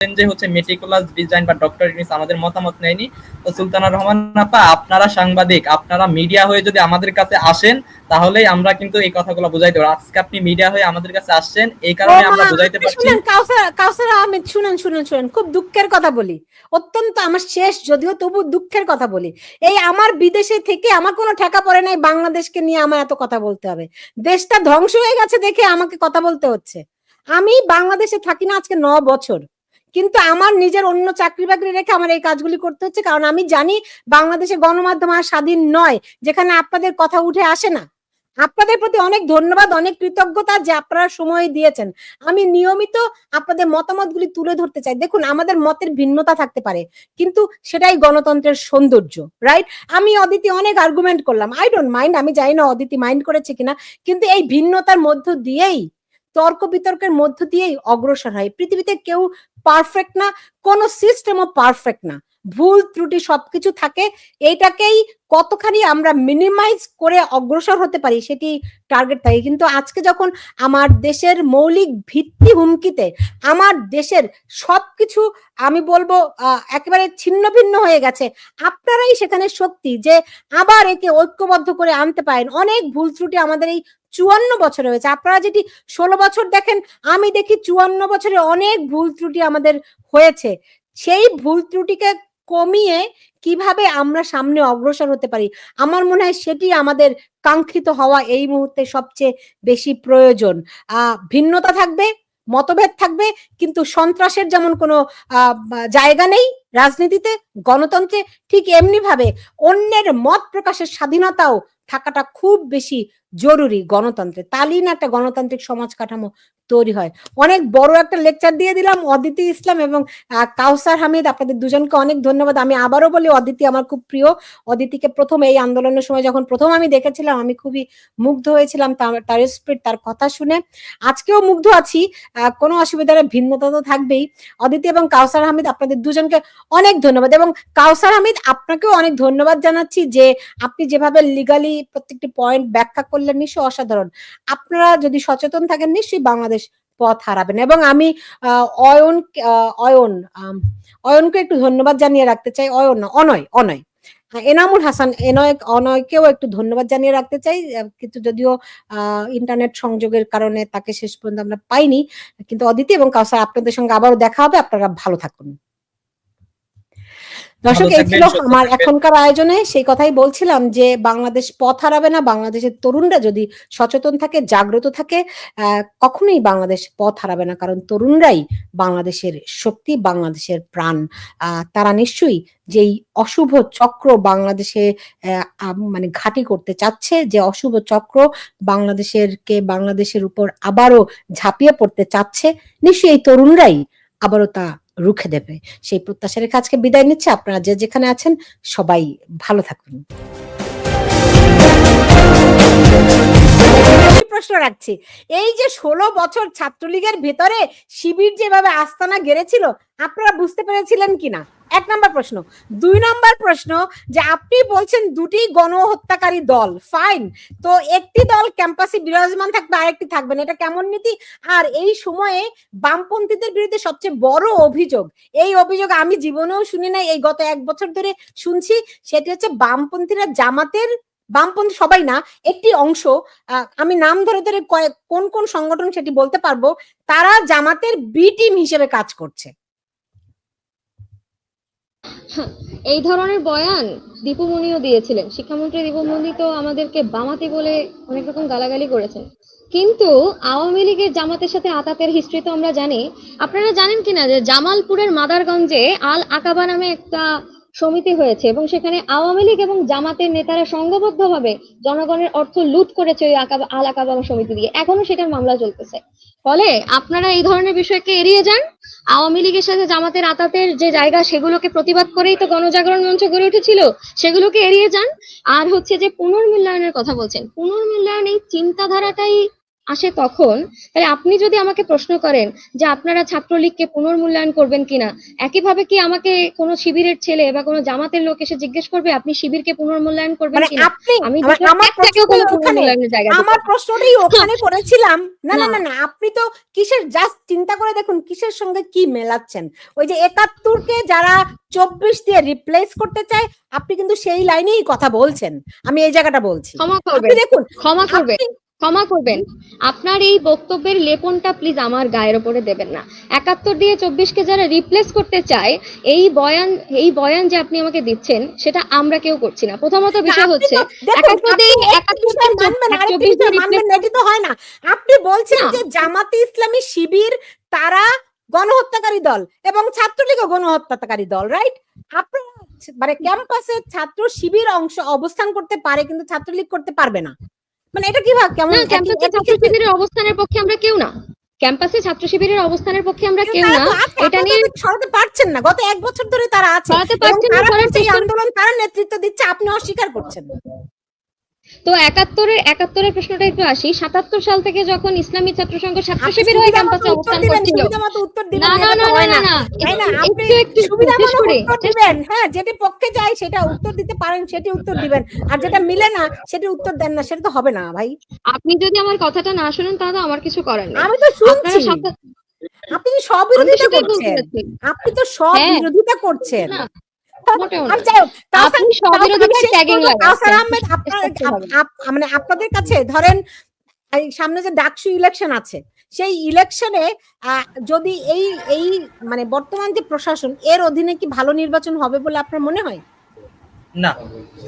যে হচ্ছে meticulous design বা ডক্টর ইউনিস আমাদের মতামত নেয়নি। তো সুলতানা রহমান আপা আপনারা সাংবাদিক আপনারা মিডিয়া হয়ে যদি আমাদের কাছে আসেন তাহলেই আমরা কিন্তু এই কথাগুলো বুঝাইতে পারব। আজকে আপনি মিডিয়া হয়ে আমাদের কাছে আসছেন এই কারণে আমরা বুঝাইতে পারছি। শুনেন কাউসার কাউসার আহমেদ শুনেন শুনেন শুনেন খুব দুঃখের কথা বলি। অত্যন্ত আমার শেষ যদিও তবু দুঃখের কথা বলি। এই আমার বিদেশে থেকে আমার কোনো ঠেকা পড়ে নাই বাংলাদেশকে নিয়ে আমার এত কথা বলতে হবে। দেশটা ধ্বংস হয়ে গেছে দেখে আমাকে কথা বলতে হচ্ছে। আমি বাংলাদেশে থাকি না আজকে ন বছর। কিন্তু আমার নিজের অন্য চাকরি বাকরি রেখে আমার এই কাজগুলি করতে হচ্ছে। কারণ আমি জানি বাংলাদেশে গণমাধ্যম আর স্বাধীন নয়, যেখানে আপনাদের কথা উঠে আসে না। আপনাদের প্রতি অনেক ধন্যবাদ, অনেক কৃতজ্ঞতা যে আপনারা সময় দিয়েছেন। আমি নিয়মিত আপনাদের মতামতগুলি তুলে ধরতে চাই। দেখুন, আমাদের মতের ভিন্নতা থাকতে পারে, কিন্তু সেটাই গণতন্ত্রের সৌন্দর্য রাইট আমি অদিতি অনেক আর্গুমেন্ট করলাম। আই ডোন্ট মাইন্ড আমি জানি না অদিতি মাইন্ড করেছে কিনা, কিন্তু এই ভিন্নতার মধ্য দিয়েই তর্ক বিতর্কের মধ্য দিয়েই অগ্রসর হয়। পৃথিবীতে কেউ পারফেক্ট না কোনো সিস্টেমও পারফেক্ট না। ভুল ত্রুটি সবকিছু থাকে, এইটাকেই কতখানি আমরা মিনিমাইজ করে অগ্রসর হতে পারি সেটি টার্গেট থাকে। কিন্তু আজকে যখন আমার দেশের মৌলিক ভিত্তি হুমকিতে আমার দেশের সবকিছু আমি বলব একেবারে ছিন্ন ভিন্ন হয়ে গেছে, আপনারাই সেখানে শক্তি যে আবার একে ঐক্যবদ্ধ করে আনতে পারেন। অনেক ভুল ত্রুটি আমাদের এই চুয়ান্ন বছর হয়েছে। আপনারা যেটি ষোলো বছর দেখেন, আমি দেখি চুয়ান্ন বছরে অনেক ভুল ত্রুটি আমাদের হয়েছে। সেই ভুল ত্রুটিকে কমিয়ে কীভাবে আমরা সামনে অগ্রসর হতে পারি? আমার মনে হয় সেটি আমাদের কাঙ্ক্ষিত হওয়া এই মুহূর্তে সবচেয়ে বেশি প্রয়োজন। ভিন্নতা থাকবে, মতভেদ থাকবে, কিন্তু সন্ত্রাসের যেমন কোনো জায়গা নেই রাজনীতিতে গণতন্ত্রে ঠিক এমনি ভাবে অন্যের মত প্রকাশের স্বাধীনতাও থাকাটা খুব বেশি জরুরি গণতন্ত্রে। তালিন একটা গণতান্ত্রিক সমাজ কাঠামো তৈরি হয়। অনেক বড় একটা লেকচার দিয়ে দিলাম অদিতি ইসলাম এবং কাউসার হামিদ। আপনাদের দুজনকে অনেক ধন্যবাদ। আমি আবারও বলি, অদিতি আমার খুব প্রিয়। অদিতিকে প্রথম এই আন্দোলনের সময় যখন প্রথম আমি দেখেছিলাম, আমি খুবই মুগ্ধ হয়েছিলাম তার- স্পিড তার কথা শুনে। আজকেও মুগ্ধ আছি। কোনো অসুবিধা নেই ভিন্নতা তো থাকবেই। অদিতি এবং কাউসার হামিদ, আপনাদের দুজনকে অনেক ধন্যবাদ এবং কাউসার হামিদ আপনাকেও অনেক ধন্যবাদ জানাচ্ছি যে আপনি যেভাবে লিগালি প্রত্যেকটি পয়েন্ট ব্যাখ্যা করলেন নিশ্চয়ই অসাধারণ। আপনারা যদি সচেতন থাকেন নিশ্চয়ই বাংলাদেশ পথ হারাবেন। এবং আমি অয়ন অয়ন আম, অয়নকে একটু ধন্যবাদ জানিয়ে রাখতে চাই। অয়ন না অনয় অনয়। হ্যাঁ, এনামুল হাসান এনয় অনয়কেও একটু ধন্যবাদ জানিয়ে রাখতে চাই। কিন্তু যদিও ইন্টারনেট সংযোগের কারণে তাকে শেষ পর্যন্ত আমরা পাইনি কিন্তু অদিতি এবং কাউসার আপনাদের সঙ্গে আবারও দেখা হবে। আপনারা ভালো থাকুন। দর্শক এই ছিল আমার এখনকার আয়োজনে সেই কথাই বলছিলাম যে বাংলাদেশ পথ হারাবে না বাংলাদেশের তরুণরা যদি সচেতন থাকে জাগ্রত থাকে কখনোই বাংলাদেশ পথ হারাবে না। কারণ তরুণরাই বাংলাদেশের শক্তি বাংলাদেশের প্রাণ। আহ, তারা নিশ্চয়ই যেই অশুভ চক্র বাংলাদেশে মানে ঘাঁটি করতে চাচ্ছে যে অশুভ চক্র বাংলাদেশের কে বাংলাদেশের উপর আবারও ঝাঁপিয়ে পড়তে চাচ্ছে নিশ্চয়ই এই তরুণরাই আবারও তা রুখে দেবে। সেই প্রত্যাশা কাজকে বিদায় নিচ্ছে। আপনারা যে যেখানে আছেন, সবাই ভালো থাকুন। প্রশ্ন রাখছি। এই যে ষোলো বছর ছাত্রলীগের ভেতরে শিবির যেভাবে আস্তানা গেড়েছিল আপনারা বুঝতে পেরেছিলেন কিনা? এক নাম্বার প্রশ্ন। দুই নাম্বার প্রশ্ন যে আপনি বলছেন দুটি গণহত্যাকারী দল ফাইন তো একটি দল ক্যাম্পাসে বিরাজমান থাকবে, আরেকটি থাকবে না। এটা কেমন নীতি? আর এই সময়ে বামপন্থীদের বিরুদ্ধে সবচেয়ে বড় অভিযোগ, এই অভিযোগ আমি জীবনেও শুনি নাই, এই গত এক বছর ধরে শুনছি, সেটি হচ্ছে বামপন্থীরা জামাতের, বামপন্থী সবাই না, একটি অংশ আমি নাম ধরে ধরে কোন কোন সংগঠন সেটি বলতে পারব, তারা জামাতের বি টিম হিসেবে কাজ করছে। এই ধরনের বয়ান দীপুমণিও দিয়েছিলেন। শিক্ষামন্ত্রী দীপুমণি তো আমাদেরকে বামাতি বলে অনেক রকম গালাগালি করেছেন। কিন্তু আওয়ামী লীগের জামাতের সাথে আতাতের হিস্ট্রি তো আমরা জানি। আপনারা জানেন কিনা যে জামালপুরের মাদারগঞ্জে আল আকাবা নামে একটা সমিতি হয়েছে এবং সেখানে আওয়ামী লীগ এবং জামাতের নেতারা সংঘবদ্ধভাবে জনগণের অর্থ লুট করেছে ওই আল আকাবা সমিতি দিয়ে। এখনও সেটার মামলা চলতেছে। ফলে আপনারা এই ধরনের বিষয়কে এড়িয়ে যান। আওয়ামী লীগের সাথে জামাতের আতাতের যে জায়গা, সেগুলোকে প্রতিবাদ করেই তো গণজাগরণ মঞ্চ গড়ে উঠেছিল, সেগুলোকে এড়িয়ে যান। আর হচ্ছে যে পুনর্মূল্যায়নের কথা বলছেন, পুনর্মূল্যায়ন এই চিন্তাধারাটাই আসে তখন তাহলে আপনি যদি আমাকে প্রশ্ন করেন যে আপনারা ছাত্রলীগকে পুনর্মূল্যায়ন করবেন কিনা একইভাবে কি আমাকে কোনো শিবিরের ছেলে বা কোনো জামাতের লোক এসে জিজ্ঞেস করবে আপনি শিবিরকে পুনর্মূল্যায়ন করবেন মানে কিনা? আমি আমার- প্রশ্নটাই কোনো ওখানে করেছিলাম। না না না। না আপনি তো কিসের জাস্ট চিন্তা করে দেখুন কিসের সঙ্গে কি মেলাচ্ছেন। ওই যে একাত্তরকে যারা চব্বিশ দিয়ে রিপ্লেস করতে চায় আপনি কিন্তু সেই লাইনেই কথা বলছেন। আমি এই জায়গাটা বলছি। ক্ষমা করবেন। দেখুন ক্ষমা করবেন। আপনি- ক্ষমা করবেন। আপনার এই বক্তব্যের লেপনটা প্লিজ আমার গায়ের ওপরে দেবেন না। একাত্তর দিয়ে চব্বিশকে যারা রিপ্লেস করতে চায় এই বয়ান এই বয়ান যে আপনি আমাকে দিচ্ছেন সেটা আমরা কেউ করছি না। প্রথমত বিষয় হচ্ছে হয় না। আপনি বলছেন যে জামাতে ইসলামী শিবির তারা গণহত্যাকারী দল এবং ছাত্রলীগও গণহত্যাকারী দল রাইট আপনারা মানে ক্যাম্পাসে ছাত্র শিবির অংশ অবস্থান করতে পারে কিন্তু ছাত্রলীগ করতে পারবে না। মানে এটা কি ভাব? কেমন ক্যাম্পাসে ছাত্র শিবিরের অবস্থানের পক্ষে আমরা কেউ না। ক্যাম্পাসে ছাত্র শিবিরের অবস্থানের পক্ষে আমরা কেউ না। এটা নিয়ে সরাতে পারছেন না। গত এক বছর ধরে তারা আছে। সরাতে পারছেন না, আন্দোলন তারা নেতৃত্ব দিচ্ছে আপনি অস্বীকার করছেন তো একাত্তরের একাত্তরের প্রশ্নটা একটু আসি। সাতাত্তর সাল থেকে যখন ইসলামী ছাত্র সংঘ ছাত্র শিবির হয়ে ক্যাম্পাসে অবস্থান করছিল। না না না না না না। না না? একটু- আপনি একটু শেষ করে। উত্তর দিবেন হ্যাঁ যেটি পক্ষে যায় সেটা উত্তর দিতে পারেন সেটি উত্তর দিবেন। আর যেটা মিলে না সেটি উত্তর দেন না সেটা তো হবে না ভাই। আপনি যদি আমার কথাটা না শুনেন তাহলে আমার কিছু করার নেই। আমি তো শুনছি। আপনি তো সব বিরোধিতা করছেন। আপনি তো সব হ্যাঁ। বিরোধিতা করছেন। মানে আপনাদের কাছে ধরেন সামনে যে ডাকসু ইলেকশন আছে সেই ইলেকশনে যদি এই এই মানে বর্তমান যে প্রশাসন এর অধীনে কি ভালো নির্বাচন হবে বলে আপনার মনে হয়? না,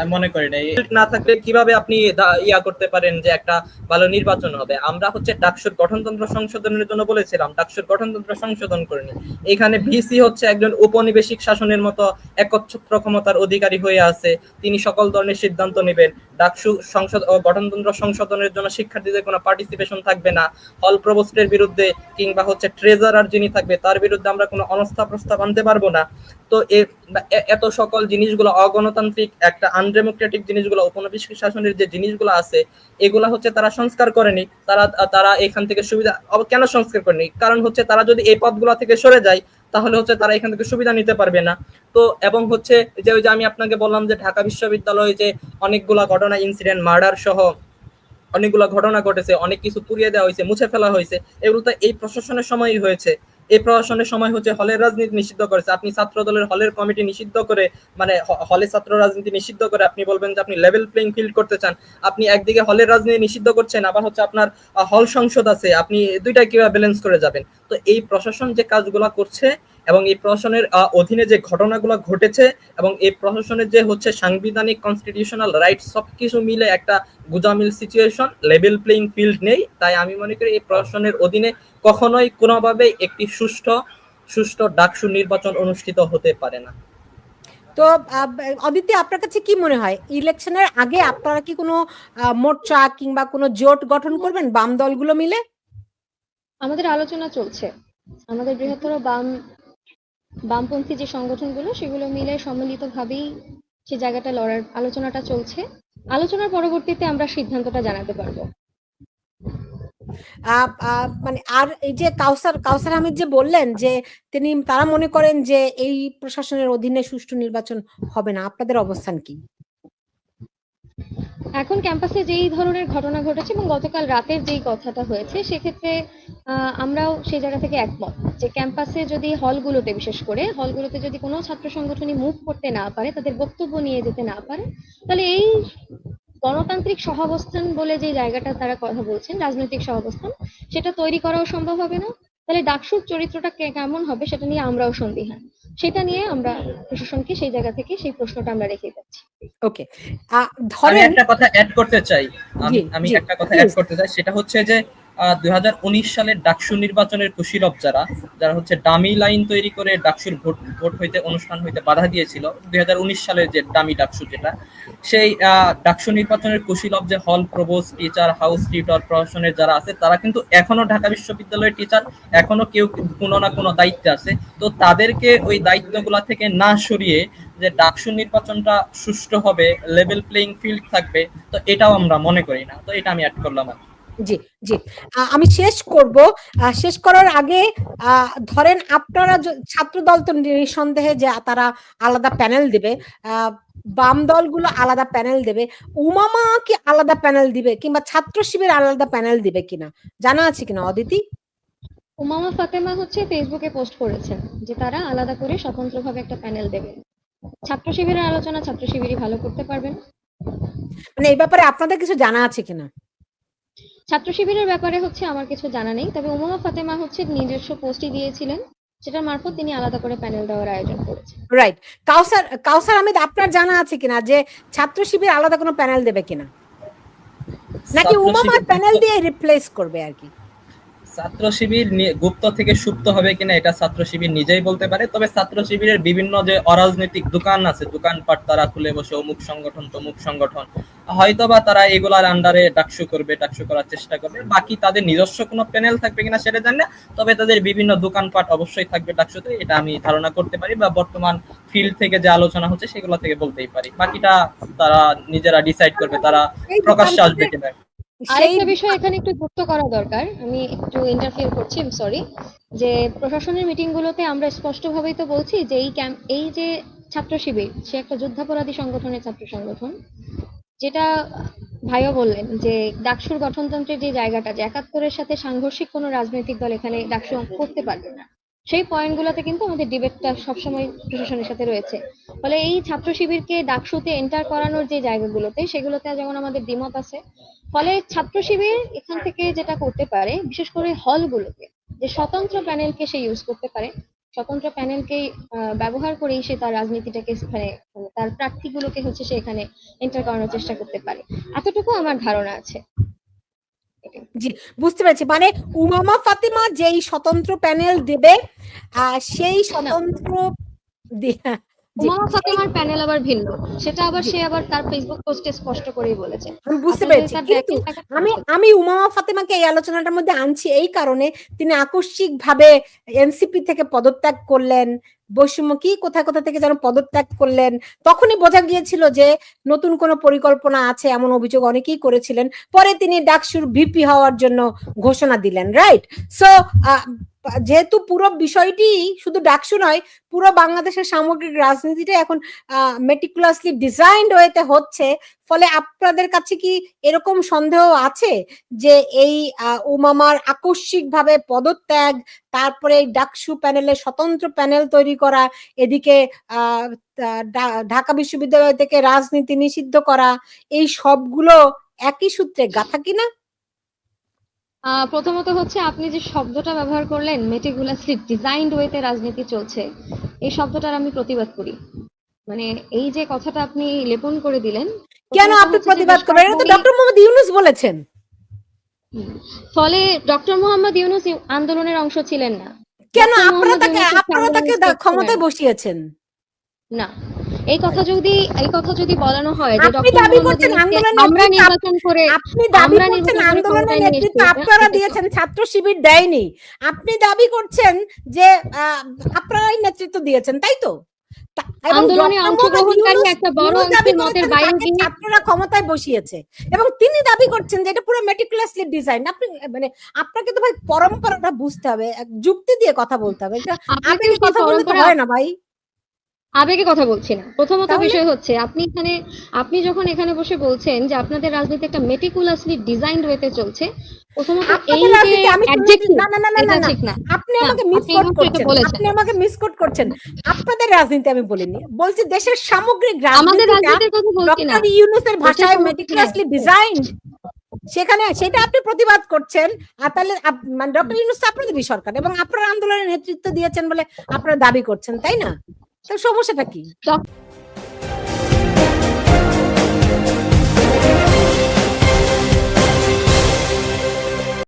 আমি মনে করি না না থাকলে কীভাবে আপনি ইয়া করতে পারেন যে একটা ভালো নির্বাচন হবে? আমরা হচ্ছে ডাকসুর গঠনতন্ত্র সংশোধনের জন্য বলেছিলাম, ডাকসুর গঠনতন্ত্র সংশোধন করেনি এখানে ভিসি হচ্ছে একজন উপনিবেশিক শাসনের মতো একচ্ছত্র ক্ষমতার অধিকারী হয়ে আছে। তিনি সকল ধরনের সিদ্ধান্ত নেবেন। ডাকসু সংসদ, ও গঠনতন্ত্র সংশোধনের জন্য শিক্ষার্থীদের কোনো পার্টিসিপেশন থাকবে না। হল প্রবোস্টের বিরুদ্ধে কিংবা হচ্ছে ট্রেজারার যিনি থাকবে, তার বিরুদ্ধে আমরা কোনো অনস্থা প্রস্তাব আনতে পারব না। তো এত সকল জিনিসগুলো অগণতান্ত্রিক, একটা আনডেমোক্রেটিক জিনিসগুলো উপনিবেশিক শাসনের যে জিনিসগুলো আছে, এগুলা হচ্ছে তারা সংস্কার করেনি, তারা তারা এখান থেকে সুবিধা কেন সংস্কার করেনি? কারণ হচ্ছে তারা যদি এই পদগুলা থেকে সরে যায়, তাহলে হচ্ছে তারা এখান থেকে সুবিধা নিতে পারবে না। তো, এবং হচ্ছে যে ওই যে আমি আপনাকে বললাম যে ঢাকা বিশ্ববিদ্যালয়ে যে অনেকগুলা ঘটনা ইনসিডেন্ট মার্ডার সহ অনেকগুলা ঘটনা ঘটেছে, অনেক কিছু পুড়িয়ে দেওয়া হয়েছে, মুছে ফেলা হয়েছে, এগুলো তো এই প্রশাসনের সময়ই হয়েছে। এই প্রশাসনের সময় হচ্ছে হলের রাজনীতি নিষিদ্ধ করেছে। আপনি ছাত্র দলের হলের কমিটি নিষিদ্ধ করে মানে হলে ছাত্র রাজনীতি নিষিদ্ধ করে আপনি বলবেন যে আপনি লেভেল প্লেইং ফিল্ড করতে চান। আপনি একদিকে হলের রাজনীতি নিষিদ্ধ করছেন, আবার হচ্ছে আপনার হল সংসদ আছে। আপনি দুইটা কীভাবে ব্যালেন্স করে যাবেন? তো এই প্রশাসন যে কাজগুলা করছে এবং এই প্রশাসনের অধীনে যে ঘটনাগুলো ঘটেছে এবং এই প্রশাসনের যে হচ্ছে সাংবিধানিক কনস্টিটিউশনাল রাইট সবকিছু মিলে একটা গুজামিল সিচুয়েশন লেভেল প্লেইং ফিল্ড নেই। তাই আমি মনে করি এই প্রশাসনের অধীনে কখনোই কোনোভাবে একটি সুষ্ঠু সুষ্ঠু ডাকসু নির্বাচন অনুষ্ঠিত হতে পারে না। তো অদিতি আপনার কাছে কি মনে হয়? ইলেকশনের আগে আপনারা কি কোনো আহ, মোর্চা কিংবা কোনো জোট গঠন করবেন বাম দলগুলো মিলে? আমাদের আলোচনা চলছে। আমাদের বৃহত্তর বাম বামপন্থী যে সংগঠনগুলো সেগুলো মিলে সম্মিলিতভাবেই সে জায়গাটা লড়ার আলোচনাটা চলছে। আলোচনার পরবর্তীতে আমরা সিদ্ধান্তটা জানাতে পারব। মানে আর এই যে কাউসার কাউসার আহমেদ যে বললেন যে তিনি তারা মনে করেন যে এই প্রশাসনের অধীনে সুষ্ঠু নির্বাচন হবে না। আপনাদের অবস্থান কি? এখন ক্যাম্পাসে যেই ধরনের ঘটনা ঘটেছে এবং গতকাল রাতের যেই কথাটা হয়েছে সেক্ষেত্রে আমরাও সেই জায়গা থেকে একমত যে ক্যাম্পাসে যদি হলগুলোতে বিশেষ করে হলগুলোতে যদি কোনো ছাত্র সংগঠনই মুভ করতে না পারে তাদের বক্তব্য নিয়ে যেতে না পারে তাহলে এই গণতান্ত্রিক সহাবস্থান বলে যে জায়গাটা তারা কথা বলছেন রাজনৈতিক সহাবস্থান সেটা তৈরি করাও সম্ভব হবে না। তাহলে ডাকসুর চরিত্রটা কেমন হবে সেটা নিয়ে আমরাও সন্দিহান। সেটা নিয়ে আমরা প্রশাসনকে সেই জায়গা থেকে সেই প্রশ্নটা আমরা রেখে যাচ্ছি। ওকে। আমি ধরেন একটা কথা অ্যাড করতে চাই। আমি আমি একটা কথা অ্যাড করতে চাই। সেটা হচ্ছে যে দুই সালের ডাকসু নির্বাচনের কুশীলভ যারা যারা হচ্ছে ডামি লাইন তৈরি করে ডাকসুর ভোট ভোট হইতে অনুষ্ঠান হইতে বাধা দিয়েছিল, দুই সালের যে ডামি ডাকসু যেটা, সেই ডাকসু নির্বাচনের কুশীলভ যে হল প্রবোস, টিচার, হাউস, টিউটর প্রশাসনের যারা আছে, তারা কিন্তু এখনও ঢাকা বিশ্ববিদ্যালয়ের টিচার, এখনও কেউ কোনো না কোনো দায়িত্বে আছে তো তাদেরকে ওই দায়িত্বগুলা থেকে না সরিয়ে যে ডাকসু নির্বাচনটা সুষ্ঠু হবে লেভেল প্লেইং ফিল্ড থাকবে, তো এটাও আমরা মনে করি না তো এটা আমি অ্যাড করলাম আর। জি জি। আমি শেষ করব। শেষ করার আগে ধরেন আপনারা ছাত্র দল তো নিঃসন্দেহে যে তারা আলাদা প্যানেল দেবে বাম দলগুলো আলাদা প্যানেল দেবে। উমামা কি আলাদা প্যানেল দিবে কিংবা ছাত্র শিবির আলাদা প্যানেল দিবে কিনা? জানা আছে কিনা অদিতি? উমামা ফাতেমা হচ্ছে ফেসবুকে পোস্ট করেছেন যে তারা আলাদা করে স্বতন্ত্রভাবে একটা প্যানেল দেবে। ছাত্র শিবিরের আলোচনা ছাত্র শিবিরই ভালো করতে পারবেন। মানে এই ব্যাপারে আপনাদের কিছু জানা আছে কিনা? ছাত্র শিবিরের ব্যাপারে হচ্ছে আমার কিছু জানা নেই তবে উমামা ফাতেমা হচ্ছে নিজস্ব পোস্টই দিয়েছিলেন সেটার মারফত তিনি আলাদা করে প্যানেল দেওয়ার আয়োজন করেছেন। রাইট কাউসার কাউসার আহমেদ আপনার জানা আছে কিনা যে ছাত্র শিবির আলাদা কোনো প্যানেল দেবে কিনা? নাকি উমামা উমামার প্যানেল দিয়ে রিপ্লেস করবে আর কি? ছাত্র শিবির গুপ্ত থেকে সুপ্ত হবে কিনা এটা ছাত্র শিবির নিজেই বলতে পারে। তবে ছাত্র শিবিরের বিভিন্ন যে অরাজনৈতিক দোকান আছে দোকানপাট তারা খুলে বসে অমুক সংগঠন তমুক সংগঠন হয়তোবা তারা এগুলার আন্ডারে ডাকসু করবে ডাকসু করার চেষ্টা করবে। বাকি তাদের নিজস্ব কোনো প্যানেল থাকবে কিনা সেটা জানি না তবে তাদের বিভিন্ন দোকানপাট অবশ্যই থাকবে ডাকসুতে এটা আমি ধারণা করতে পারি বা বর্তমান ফিল্ড থেকে যে আলোচনা হচ্ছে সেগুলো থেকে বলতেই পারি। বাকিটা তারা নিজেরা ডিসাইড করবে তারা প্রকাশ্যে আসবে কিনা। আরেকটা বিষয় এখানে একটু যুক্ত করা দরকার। আমি একটু ইন্টারফিয়ার করছি সরি যে প্রশাসনের মিটিং গুলোতে আমরা স্পষ্টভাবেই তো বলছি যে এই ক্যাম্প এই যে ছাত্র শিবির, সে একটা যুদ্ধাপরাধী সংগঠনের ছাত্র সংগঠন, যেটা ভাইও বললেন যে ডাকসুর গঠনতন্ত্রের যে জায়গাটা, যে একাত্তরের সাথে সাংঘর্ষিক কোনো রাজনৈতিক দল এখানে ডাকসু করতে পারবে না। সেই পয়েন্টগুলোতে কিন্তু আমাদের ডিবেটটা সবসময় প্রশাসনের সাথে রয়েছে। ফলে এই ছাত্র শিবিরকে ডাকসুতে এন্টার করানোর যে জায়গাগুলোতে, সেগুলোতে যেমন আমাদের দ্বিমত আছে। ফলে ছাত্র শিবির এখান থেকে যেটা করতে পারে, বিশেষ করে হলগুলোতে, যে স্বতন্ত্র প্যানেলকে সে ইউজ করতে পারে। স্বতন্ত্র প্যানেলকে ব্যবহার করেই সে তার রাজনীতিটাকে সেখানে তার প্রার্থীগুলোকে হচ্ছে সে এখানে এন্টার করানোর চেষ্টা করতে পারে। এতটুকু আমার ধারণা আছে। বুঝতে পেরেছি। মানে উমামা ফাতিমা যেই স্বতন্ত্র প্যানেল দেবে সেই স্বতন্ত্র জি, উমামা ফাতেমার প্যানেল আবার ভিন্ন। সেটা আবার সে আবার তার ফেসবুক পোস্টে স্পষ্ট করেই বলেছে। আমি বুঝতে পেরেছি। কিন্তু আমি আমি উমামা ফাতেমাকে এই আলোচনাটার মধ্যে আনছি এই কারণে তিনি আকস্মিক ভাবে এনসিপি থেকে পদত্যাগ করলেন বৈষম্য কি কোথায় কোথা থেকে যেন পদত্যাগ করলেন তখনই বোঝা গিয়েছিল যে নতুন কোনো পরিকল্পনা আছে এমন অভিযোগ অনেকেই করেছিলেন। পরে তিনি ডাকসুর ভিপি হওয়ার জন্য ঘোষণা দিলেন রাইট সো যেহেতু পুরো বিষয়টি শুধু ডাকসু নয়, পুরো বাংলাদেশের সামগ্রিক রাজনীতিটা এখন মেটিকুলাসলি ডিজাইন্ড ওয়েতে হচ্ছে। ফলে আপনাদের কাছে কি এরকম সন্দেহ আছে যে এই উমামার আকস্মিক ভাবে পদত্যাগ, তারপরে ডাকসু প্যানেলে স্বতন্ত্র প্যানেল তৈরি করা, এদিকে ঢাকা বিশ্ববিদ্যালয় থেকে রাজনীতি নিষিদ্ধ করা, এই সবগুলো একই সূত্রে গাথা কিনা? প্রথমত হচ্ছে আপনি যে শব্দটা ব্যবহার করলেন মেটিকুলাসলি ডিজাইন্ড ওয়েতে রাজনীতি চলছে এই শব্দটার আমি প্রতিবাদ করি। মানে এই যে কথাটা আপনি লেপন করে দিলেন কেন আপনি প্রতিবাদ করবেন? এটা তো ডক্টর মোহাম্মদ ইউনুস বলেছেন। ফলে ডক্টর মোহাম্মদ ইউনুস আন্দোলনের অংশ ছিলেন না। কেন আপনারা তাকে আপনারা তাকে ক্ষমতায় বসিয়েছেন? না। এই কথা যদি এই কথা যদি বলানো হয় যে আপনি দাবি করছেন আন্দোলনের আমরা নির্বাচন করে আপনি দাবি করছেন আন্দোলনের নেতৃত্ব? আপনারা দিয়েছেন ছাত্র শিবির দেয়নি। আপনি দাবি করছেন যে আপনারাই নেতৃত্ব দিয়েছেন তাই তো? আন্দোলনে অংশগ্রহণকারী একটা বড় দাবি অংশের মতের বাইরে গিয়ে ছাত্ররা ক্ষমতায় বসিয়েছে। এবং তিনি দাবি করছেন যে এটা পুরো মেটিকুলাসলি ডিজাইন আপনি মানে আপনাকে তো ভাই পরম্পরাটা বুঝতে হবে যুক্তি দিয়ে কথা বলতে হবে। এটা আবেগে কথা বললে তো হয় না ভাই। আবেগে কথা বলছি না। প্রথমত বিষয় হচ্ছে আপনি এখানে আপনি যখন এখানে বসে বলছেন যে আপনাদের রাজনীতি একটা মেটিকুলাসলি ডিজাইন্ড ওয়েতে চলছে প্রথমত এই যে না না না না ঠিক না। আপনি আমাকে মিসকোট করছেন। আপনি আমাকে মিসকোট করছেন। আপনাদের রাজনীতি আমি বলিনি। বলছি দেশের সামগ্রিক আমাদের রাজনীতির কথা বলছি না। ডক্টর ইউনুসের ভাষায় মেটিকুলাসলি ডিজাইন সেখানে সেটা আপনি প্রতিবাদ করছেন। আর তাহলে মানে ডক্টর ইউনুস আপনাদেরই সরকার এবং আপনারা আন্দোলনের নেতৃত্ব দিয়েছেন বলে আপনারা দাবি করছেন তাই না? তো সমস্যাটা কি?